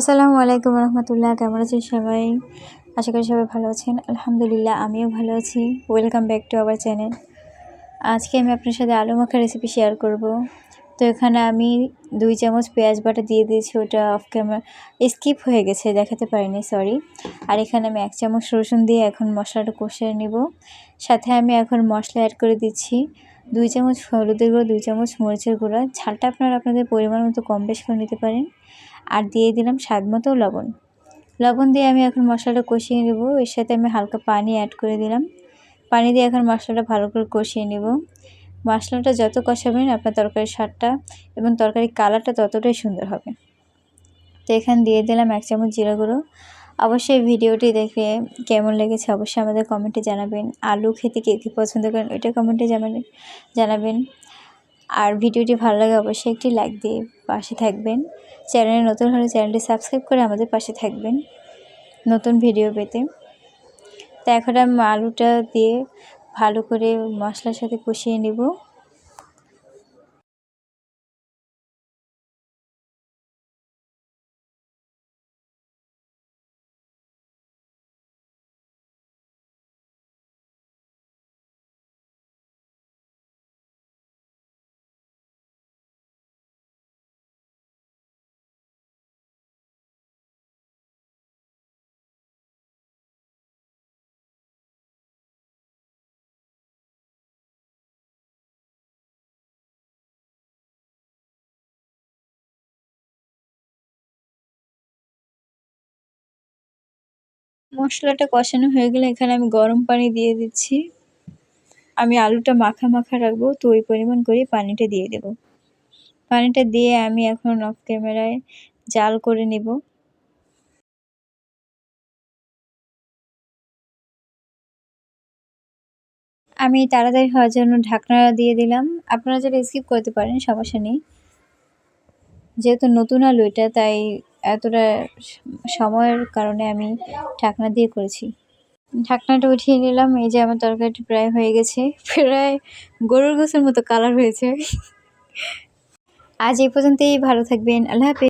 আসসালামু আলাইকুম রহমতুল্লাহ, কেমন আছেন সবাই? আশা করি সবাই ভালো আছেন। আলহামদুলিল্লাহ, আমিও ভালো আছি। Welcome back to our channel আজকে আমি আপনার সাথে আলু মাখা রেসিপি শেয়ার করব। তো এখানে আমি দুই চামচ পেঁয়াজ বাটা দিয়ে দিয়েছি, ওটা অফ ক্যামেরা স্কিপ হয়ে গেছে, দেখাতে পারিনি সরি আর এখানে আমি এক চামচ রসুন দিয়ে এখন মশলাটা কষিয়ে নিব। সাথে আমি এখন মশলা অ্যাড করে দিচ্ছি। দুই চামচ হলুদের গুঁড়ো, দুই চামচ মরিচের গুঁড়া। ঝালটা আপনারা আপনাদের পরিমাণ মতো কম বেশ করে নিতে পারেন। আর দিয়ে দিলাম স্বাদ মতো লবণ। লবণ দিয়ে আমি এখন মশলাটা কষিয়ে নেব। এর সাথে আমি হালকা পানি অ্যাড করে দিলাম। পানি দিয়ে এখন মশলাটা ভালো করে কষিয়ে নেব। মশলাটা যত কষাবেন আপনার তরকারির স্বাদটা এবং তরকারির কালারটা ততটাই সুন্দর হবে। তো এখানে দিয়ে দিলাম এক চামচ জিরা গুঁড়ো। অবশ্যই ভিডিওটি দেখে কেমন লেগেছে অবশ্যই আমাদের কমেন্টে জানাবেন। আলু খেতে কে, কী পছন্দ করেন ওইটা কমেন্টে জানাবেন জানাবেন। আর ভিডিওটি ভালো লাগে অবশ্যই একটি লাইক দিয়ে পাশে থাকবেন। চ্যানেলে নতুন হলে চ্যানেলটি সাবস্ক্রাইব করে আমাদের পাশে থাকবেন নতুন ভিডিও পেতে। তা এখন আমি আলুটা দিয়ে ভালো করে মশলার সাথে কষিয়ে নেব। মশলাটা কষানো হয়ে গেলে এখানে আমি গরম পানি দিয়ে দিচ্ছি। আমি আলুটা মাখা মাখা রাখব, তো ওই পরিমাণ করে পানিটা দিয়ে দেব। পানিটা দিয়ে আমি এখন অফ ক্যামেরায় জাল করে নেব। আমি তাড়াতাড়ি হওয়ার জন্য ঢাকনা দিয়ে দিলাম। আপনারা যারা স্কিপ করতে পারেন, সমস্যা নেই। যেহেতু নতুন আলু এটা, তাই এতটা সময়ের কারণে আমি ঢাকনা দিয়ে করেছি। ঢাকনাটা উঠিয়ে নিলাম, এই যে আমার তরকারিটা প্রায় হয়ে গেছে। প্রায় গরুর গোসের মতো কালার হয়েছে। আজ এই পর্যন্তই, ভালো থাকবেন, আল্লাহ হাফিজ।